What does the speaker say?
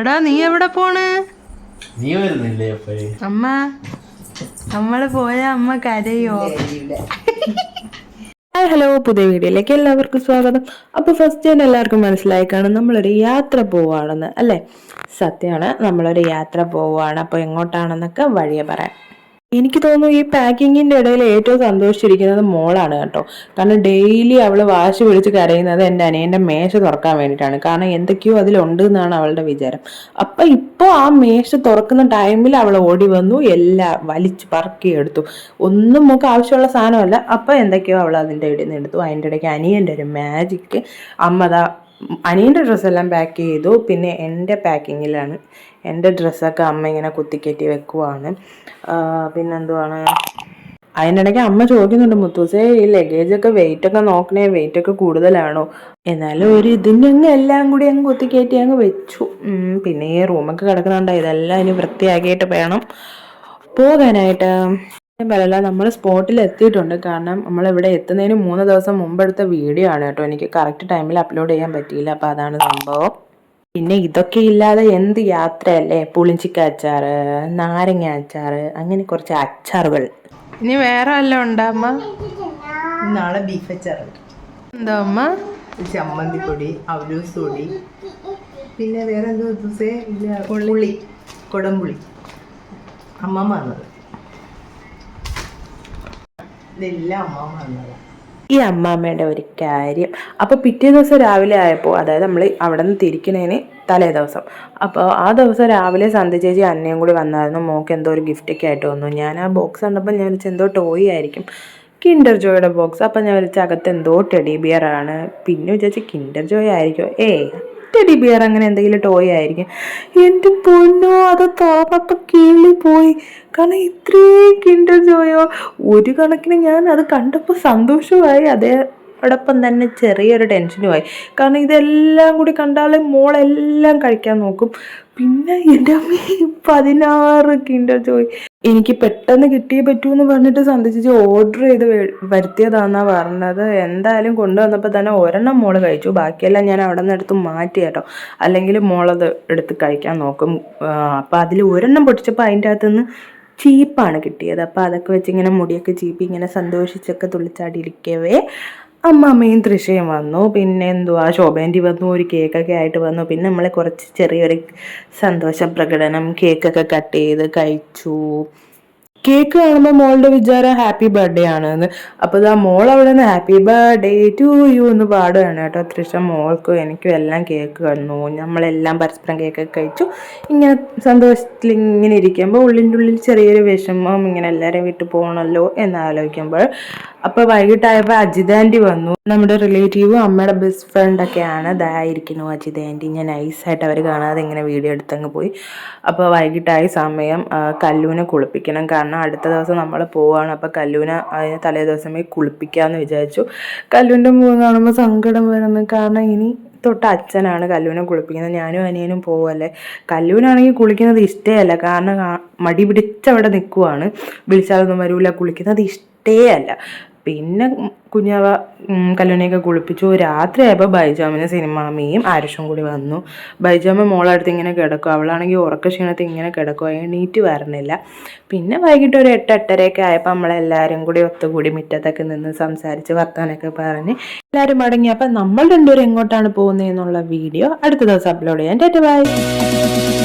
എടാ നീ എവിടെ പോണ്? നീ വരുന്നില്ലേ അമ്മ നമ്മൾ പോയ അമ്മ കരയോ? ഹായ് ഹലോ പുതിയ വീഡിയോയിലേക്ക് എല്ലാവർക്കും സ്വാഗതം. അപ്പോൾ ഫസ്റ്റ് ഞാൻ എല്ലാവർക്കും മനസ്സിലായി കാണും നമ്മളൊരു യാത്ര പോവാണെന്ന് അല്ലേ? സത്യമാണ് നമ്മളൊരു യാത്ര പോവുകയാണ് അപ്പോൾ എങ്ങോട്ടാണെന്നൊക്കെ വഴിയെ പറയാം. എനിക്ക് തോന്നുന്നു ഈ പാക്കിങ്ങിന്റെ ഇടയിൽ ഏറ്റവും സന്തോഷിച്ചിരിക്കുന്നത് മോളാണ് കേട്ടോ. കാരണം ഡെയിലി അവൾ വാശി വിളിച്ച് കരയുന്നത് എന്റെ അനിയന്റെ മേശ തുറക്കാൻ വേണ്ടിയിട്ടാണ്. കാരണം എന്തൊക്കെയോ അതിലുണ്ട് എന്നാണ് അവളുടെ വിചാരം. അപ്പൊ ഇപ്പോൾ ആ മേശ തുറക്കുന്ന ടൈമിൽ അവൾ ഓടി വന്നു എല്ലാം വലിച്ച് പറക്കി എടുത്തു ഒന്നും നമുക്ക് ആവശ്യമുള്ള സാധനമല്ല. അപ്പൊ എന്തൊക്കെയോ അവൾ അതിന്റെ ഇടയിൽ നിന്ന് എടുത്തു. അതിന്റെ ഇടയ്ക്ക് അനിയന്റെ ഒരു മാജിക്ക് അമ്മതാ അനിയന്റെ ഡ്രസ്സെല്ലാം പാക്ക് ചെയ്തു. പിന്നെ എന്റെ പാക്കിങ്ങിലാണ് എന്റെ ഡ്രസ്സൊക്കെ അമ്മ ഇങ്ങനെ കുത്തിക്കയറ്റി വെക്കുവാണ്. പിന്നെന്തുവാണ്? അതിനിടയ്ക്ക് അമ്മ ചോദിക്കുന്നുണ്ട് മുത്തൂസേ ഈ ലഗേജൊക്കെ വെയിറ്റ് ഒക്കെ നോക്കണേ വെയിറ്റ് ഒക്കെ കൂടുതലാണോ? എന്നാലും ഒരു ഇതിന്റെ അങ്ങ് എല്ലാം കൂടി അങ്ങ് കുത്തിക്കയറ്റി അങ്ങ് വെച്ചു. പിന്നെ ഈ റൂമൊക്കെ കിടക്കുന്നുണ്ട് ഇതെല്ലാം ഇനി വൃത്തിയാക്കിയിട്ട് വേണം പോകാനായിട്ട്. പറയല്ല നമ്മൾ സ്പോട്ടിൽ എത്തിയിട്ടുണ്ട്. കാരണം നമ്മൾ ഇവിടെ എത്തുന്നതിന് മൂന്ന് ദിവസം മുമ്പെടുത്ത വീഡിയോ ആണ് കേട്ടോ. എനിക്ക് കറക്റ്റ് ടൈമിൽ അപ്ലോഡ് ചെയ്യാൻ പറ്റിയില്ല. അപ്പോൾ അതാണ് സംഭവം. പിന്നെ ഇതൊക്കെ ഇല്ലാതെ എന്ത് യാത്രയല്ലേ? പുളിഞ്ചിക്ക അച്ചാറ് നാരങ്ങ അച്ചാറ് അങ്ങനെ കുറച്ച് അച്ചാറുകൾ. ഇനി വേറെ വല്ലതും ഉണ്ടമ്മ അമ്മ? നാളെ ബീഫ് അച്ചാർ എന്താ അമ്മ? ചമ്മന്തിപ്പൊടി അവലൂസ് പൊടി പിന്നെ വേറെ എന്തോ ദിവസേ ഇല്ല പുളി കുടംപുളി. അമ്മമ്മ വന്നത്. ഈ അമ്മാമ്മയുടെ ഒരു കാര്യം. അപ്പോൾ പിറ്റേ ദിവസം രാവിലെ ആയപ്പോൾ അതായത് നമ്മൾ അവിടെ നിന്ന് തിരിക്കണേന് തലേ ദിവസം. അപ്പോൾ ആ ദിവസം രാവിലെ സന്ധ്യ ചേച്ചി അന്നയും കൂടി വന്നായിരുന്നു. മോക്ക് എന്തോ ഒരു ഗിഫ്റ്റൊക്കെ ആയിട്ട് വന്നു. ഞാൻ ആ ബോക്സ് കണ്ടപ്പോൾ ഞാൻ വിളിച്ച എന്തോ ടോയ് ആയിരിക്കും. കിൻഡർ ജോയുടെ ബോക്സ് അപ്പോൾ ഞാൻ വിളിച്ച അകത്ത് എന്തോ ടെഡി ബിയർ ആണ്. പിന്നെ വിചാരിച്ച് കിൻഡർ ജോയ് ആയിരിക്കും? ഏയ് ടെഡി ബിയർ അങ്ങനെ എന്തെങ്കിലും ടോയ് ആയിരിക്കും. എന്റെ പൊന്നോ അത് തുറന്നപ്പോൾ കീളി പോയി. കാരണം ഇത്രയും കിൻഡർ ജോയോ ഒരു കണക്കിന് ഞാൻ അത് കണ്ടപ്പോൾ സന്തോഷമായി. അതേ അതോടൊപ്പം തന്നെ ചെറിയൊരു ടെൻഷനുമായി. കാരണം ഇതെല്ലാം കൂടി കണ്ടാൽ മോളെല്ലാം കഴിക്കാൻ നോക്കും. പിന്നെ എന്റെ അമ്മ പതിനാറ് കിൻഡർ ജോയ്. എനിക്ക് പെട്ടെന്ന് കിട്ടിയേ പറ്റൂ എന്ന് പറഞ്ഞിട്ട് സന്ധിച്ച് ഓർഡർ ചെയ്ത് വേ- വരുത്തിയതാന്നാ പറഞ്ഞത്. എന്തായാലും കൊണ്ടുവന്നപ്പോൾ തന്നെ ഒരെണ്ണം മോൾ കഴിച്ചു. ബാക്കിയെല്ലാം ഞാൻ അവിടെ നിന്ന് എടുത്ത് മാറ്റി കേട്ടോ. അല്ലെങ്കിൽ മോളത് എടുത്ത് കഴിക്കാൻ നോക്കും. അപ്പോൾ അതിൽ ഒരെണ്ണം പൊട്ടിച്ചപ്പോൾ അതിന്റെ അകത്തുനിന്ന് ചീപ്പാണ് കിട്ടിയത്. അപ്പോൾ അതൊക്കെ വെച്ച് ഇങ്ങനെ മുടിയൊക്കെ ചീപ്പി ഇങ്ങനെ സന്തോഷിച്ചൊക്കെ തുള്ളിച്ചാടി ഇരിക്കവേ അമ്മാമ്മയും തൃശയും വന്നു. പിന്നെ എന്തുവാ ശോഭേന്റെ വന്നു ഒരു കേക്കൊക്കെ ആയിട്ട് വന്നു. പിന്നെ നമ്മൾ കുറച്ച് ചെറിയൊരു സന്തോഷ പ്രകടനം കേക്കൊക്കെ കട്ട് ചെയ്ത് കഴിച്ചു. കേക്ക് കാണുമ്പോൾ മോളുടെ വിചാരം ഹാപ്പി ബർത്ത്ഡേ ആണെന്ന്. അപ്പോൾ ഇതാ മോൾ അവിടെ നിന്ന് ഹാപ്പി ബർത്ത്ഡേ ടു യു എന്ന് പാടുകയാണ് കേട്ടോ. തൃശ മോൾക്കും എനിക്കും എല്ലാം കേക്ക് കണ്ടു നമ്മളെല്ലാം പരസ്പരം കേക്ക് കഴിച്ചു. ഇങ്ങനെ സന്തോഷത്തിൽ ഇങ്ങനെ ഇരിക്കുമ്പോൾ ഉള്ളിന്റെ ഉള്ളിൽ ചെറിയൊരു വിഷമം ഇങ്ങനെ എല്ലാവരെയും വിട്ടു പോകണമല്ലോ എന്ന് ആലോചിക്കുമ്പോൾ അപ്പോൾ വൈകിട്ടായപ്പോൾ അജിത ആന്റി വന്നു. നമ്മുടെ റിലേറ്റീവും അമ്മയുടെ ബെസ്റ്റ് ഫ്രണ്ടൊക്കെയാണ് ഇതായിരിക്കുന്നു അജിത ആന്റി. ഞാൻ നൈസായിട്ട് അവർ കാണാതെ ഇങ്ങനെ വീഡിയോ എടുത്തങ്ങ് പോയി. അപ്പോൾ വൈകിട്ടായ സമയം കല്ലൂനെ കുളിപ്പിക്കണം. കാരണം അടുത്ത ദിവസം നമ്മൾ പോവാണ്. അപ്പോൾ കല്ലുവിനെ അതിന് തലേ ദിവസമേ കുളിപ്പിക്കാമെന്ന് വിചാരിച്ചു. കല്ലുവിന്റെ മുഖം കാണുമ്പോൾ സങ്കടം വരുന്നു. കാരണം ഇനി തൊട്ട് അച്ഛനാണ് കല്ലുവിനെ കുളിപ്പിക്കുന്നത്. ഞാനും അനിയനും പോവല്ലേ? കല്ലുവിനാണെങ്കിൽ കുളിക്കുന്നത് ഇഷ്ടമല്ല കാരണം മടി പിടിച്ചവിടെ നിൽക്കുവാണ് വിളിച്ചാലൊന്നും വരൂല. കുളിക്കുന്നത് ഇഷ്ടേ അല്ല പിന്നെ കുഞ്ഞാവ കല്ലുണിയൊക്കെ കുളിപ്പിച്ചു. രാത്രിയായപ്പോൾ ബൈജാമിന് സിനിമാമിയും ആരുഷും കൂടി വന്നു. ബൈജാമ മോളടുത്ത് ഇങ്ങനെ കിടക്കും. അവളാണെങ്കിൽ ഉറക്ക ക്ഷീണത്തിൽ ഇങ്ങനെ കിടക്കും. എണീറ്റ് വരണില്ല. പിന്നെ വൈകിട്ട് ഒരു എട്ട് എട്ടരയൊക്കെ ആയപ്പോൾ നമ്മളെല്ലാവരും കൂടി ഒത്തുകൂടി മുറ്റത്തൊക്കെ നിന്ന് സംസാരിച്ച് വർത്താനൊക്കെ പറഞ്ഞ് എല്ലാവരും മടങ്ങി. അപ്പം നമ്മൾ രണ്ടുപേരും എങ്ങോട്ടാണ് പോകുന്നത് എന്നുള്ള വീഡിയോ അടുത്ത ദിവസം അപ്ലോഡ് ചെയ്യാൻ ടാറ്റ ബൈ.